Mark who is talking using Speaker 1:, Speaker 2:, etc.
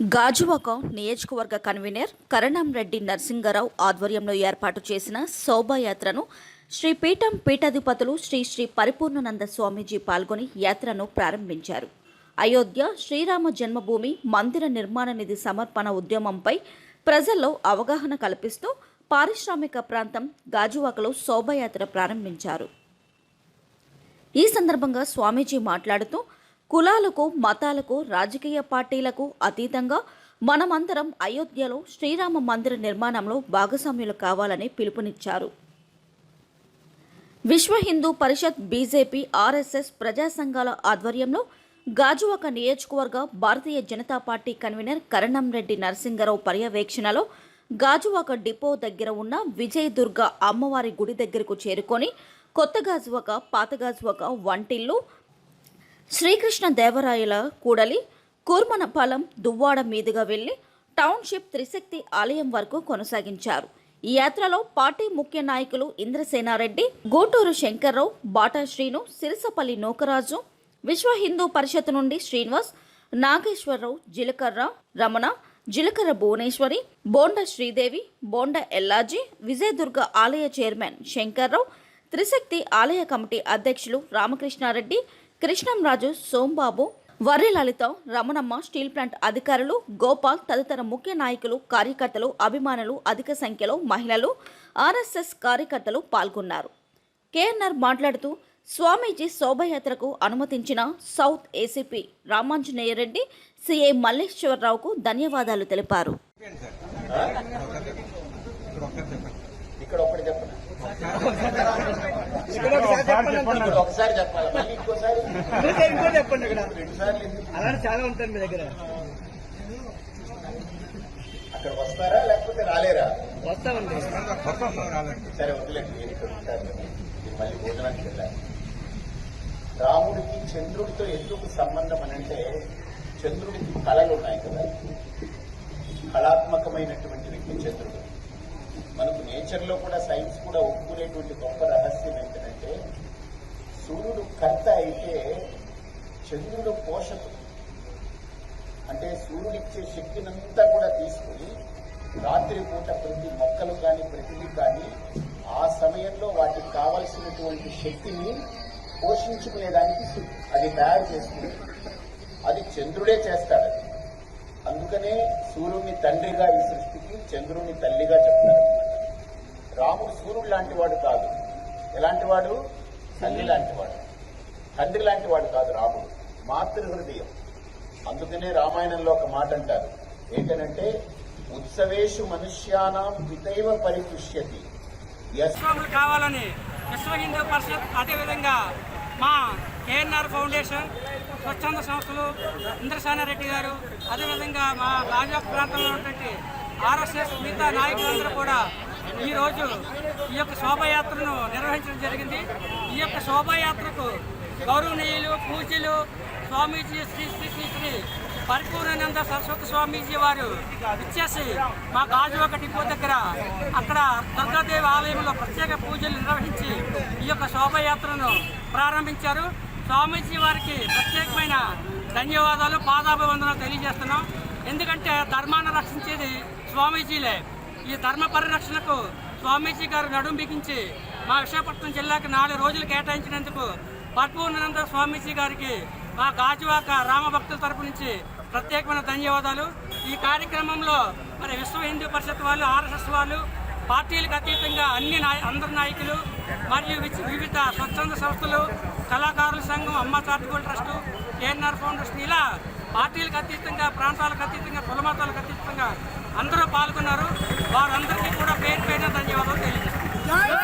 Speaker 1: గాజువాక నియోజకవర్గ కన్వీనర్ కరణం రెడ్డి నరసింగరావు ఆధ్వర్యంలో ఏర్పాటు చేసిన శోభాయాత్రను శ్రీ పీఠం పీఠాధిపతులు శ్రీ శ్రీ పరిపూర్ణానంద స్వామీజీ పాల్గొని యాత్రను ప్రారంభించారు. అయోధ్య శ్రీరామ జన్మభూమి మందిర నిర్మాణ నిధి సమర్పణ ఉద్యమంపై ప్రజల్లో అవగాహన కల్పిస్తూ పారిశ్రామిక ప్రాంతం గాజువాకలో శోభాయాత్ర ప్రారంభించారు. ఈ సందర్భంగా స్వామీజీ మాట్లాడుతూ కులాలకు మతాలకు రాజకీయ పార్టీలకు అతీతంగా మనమందరం అయోధ్యలో శ్రీరామ మందిర నిర్మాణంలో భాగస్వామ్యులు కావాలని పిలుపునిచ్చారు. విశ్వ హిందూ పరిషత్ బీజేపీ ఆర్ఎస్ఎస్ ప్రజా సంఘాల ఆధ్వర్యంలో గాజువాక నియోజకవర్గ భారతీయ జనతా పార్టీ కన్వీనర్ కరణం రెడ్డి నరసింగరావు పర్యవేక్షణలో గాజువాక డిపో దగ్గర ఉన్న విజయదుర్గ అమ్మవారి గుడి దగ్గరకు చేరుకొని కొత్త గాజువాక పాత గాజువాక వంటిల్లు శ్రీకృష్ణ దేవరాయల కూడలి కూర్మనపాలెం దువ్వాడ మీదుగా వెళ్ళి టౌన్షిప్ త్రిశక్తి ఆలయం వరకు కొనసాగించారు. ఈ యాత్రలో పార్టీ ముఖ్య నాయకులు ఇంద్రసేనారెడ్డి గూటూరు శంకర్రావు బాటా శ్రీను సిరిసపల్లి నూకరాజు విశ్వ హిందూ పరిషత్ నుండి శ్రీనివాస్ నాగేశ్వరరావు జీలకర్ర రమణ జీలకర్ర భువనేశ్వరి బోండ శ్రీదేవి బోండ ఎల్లాజీ విజయదుర్గ ఆలయ చైర్మన్ శంకర్రావు త్రిశక్తి ఆలయ కమిటీ అధ్యక్షులు రామకృష్ణారెడ్డి కృష్ణంరాజు సోంబాబు వర్రి లలిత రమణమ్మ స్టీల్ ప్లాంట్ అధికారులు గోపాల్ తదితర ముఖ్య నాయకులు కార్యకర్తలు అభిమానులు అధిక సంఖ్యలో మహిళలు ఆర్ఎస్ఎస్ కార్యకర్తలు పాల్గొన్నారు. కేఎన్ఆర్ మాట్లాడుతూ స్వామీజీ శోభయాత్రకు అనుమతించిన south ACP Ramanjaneya Reddy CI మల్లేశ్వరరావుకు ధన్యవాదాలు తెలిపారు
Speaker 2: ఇక్కడ ఒకటి చెప్పండి ఇక్కడ ఒకసారి చెప్పాలి. మళ్ళీ ఇంకోసారి.
Speaker 3: ఇంకా చెప్పండి ఇక్కడ
Speaker 2: రెండు సార్లు ఎందుకు?
Speaker 3: అలానే చాలా ఉంటాయి మీ దగ్గర.
Speaker 2: అక్కడ వస్తారా లేకపోతే రాలేరా?
Speaker 3: వస్తామండి.
Speaker 2: సరే వదిలేండి. నేను ఇక్కడ ఉంటాను మళ్ళీ భోజనానికి వెళ్ళాను రాముడికి చంద్రుడితో ఎందుకు సంబంధం అని అంటే చంద్రుడికి కళలు ఉన్నాయి కదా. కళాత్మకమైనటువంటి వ్యక్తి చంద్రుడు. మనకు నేచర్లో కూడా సైన్స్ కూడా ఒప్పుకునేటువంటి గొప్ప రహస్యం కర్త అయితే చంద్రుడు పోషకుడు. అంటే సూర్యుడిచ్చే శక్తినంతా కూడా తీసుకుని రాత్రిపూట ప్రతి మొక్కలు కానీ ప్రతిదీ కానీ ఆ సమయంలో వాటికి కావలసినటువంటి శక్తిని పోషించుకునేదానికి అది తయారు చేస్తుంది అది చంద్రుడే చేస్తాడు అది. అందుకనే సూర్యుని తండ్రిగా ఈ సృష్టికి చంద్రుని తల్లిగా చెప్తారు. రాముడు సూర్యుడు లాంటివాడు కాదు. ఎలాంటి వాడు? తల్లి లాంటివాడు తండ్రి లాంటి వాడు కాదు రాముడు మాతృ హృదయం. అందుకనే రామాయణంలో ఒక మాట అంటారు. ఏంటనంటే ఉత్సవేషు మనుష్యానాం పితైవ పరిపుష్యతి.
Speaker 4: కావాలని విశ్వ హిందూ పరిషత్ అదేవిధంగా మా కేఎన్ఆర్ ఫౌండేషన్ స్వచ్ఛంద సంస్థలు ఇంద్రసానారెడ్డి గారు అదేవిధంగా మా రాజా ప్రాంతంలో ఉన్నటువంటి ఆర్ఎస్ఎస్ మిగతా నాయకులందరూ కూడా ఈరోజు ఈ యొక్క శోభాయాత్రను నిర్వహించడం జరిగింది. ఈ యొక్క శోభాయాత్రకు గౌరవనీయులు పూజలు స్వామీజీ శ్రీ శ్రీ శ్రీ శ్రీ పరిపూర్ణానంద సరస్వతి స్వామీజీ వారు ఇచ్చేసి మా గాజువాక డిపో దగ్గర అక్కడ దుర్గాదేవి ఆలయంలో ప్రత్యేక పూజలు నిర్వహించి ఈ యొక్క శోభయాత్రను ప్రారంభించారు. స్వామీజీ వారికి ప్రత్యేకమైన ధన్యవాదాలు పాదాభివందనాలు తెలియజేస్తున్నాం. ఎందుకంటే ధర్మాన్ని రక్షించేది స్వామీజీలే. ఈ ధర్మ పరిరక్షణకు స్వామీజీ గారు నడుం బిగించి మా విశాఖపట్నం జిల్లాకు నాలుగు రోజులు కేటాయించినందుకు పద్మూర్ణానంద స్వామీజీ గారికి మా గాజువాక రామభక్తుల తరపు నుంచి ప్రత్యేకమైన ధన్యవాదాలు. ఈ కార్యక్రమంలో మరి విశ్వ హిందూ పరిషత్ వాళ్ళు ఆర్ఎస్ఎస్ వాళ్ళు పార్టీలకు అతీతంగా అన్ని నాయ అందరు నాయకులు మరియు వివిధ స్వచ్ఛంద సంస్థలు కళాకారుల సంఘం అమ్మ చారిటబుల్ ట్రస్టు కేఎన్ఆర్ ఫౌండేషన్ ఇలా పార్టీలకు అతీతంగా ప్రాంతాలకు అతీతంగా కులమతాలకు అతీతంగా అందరూ పాల్గొన్నారు. వారందరికీ కూడా పేరు పేరున ధన్యవాదాలు తెలియజేస్తున్నారు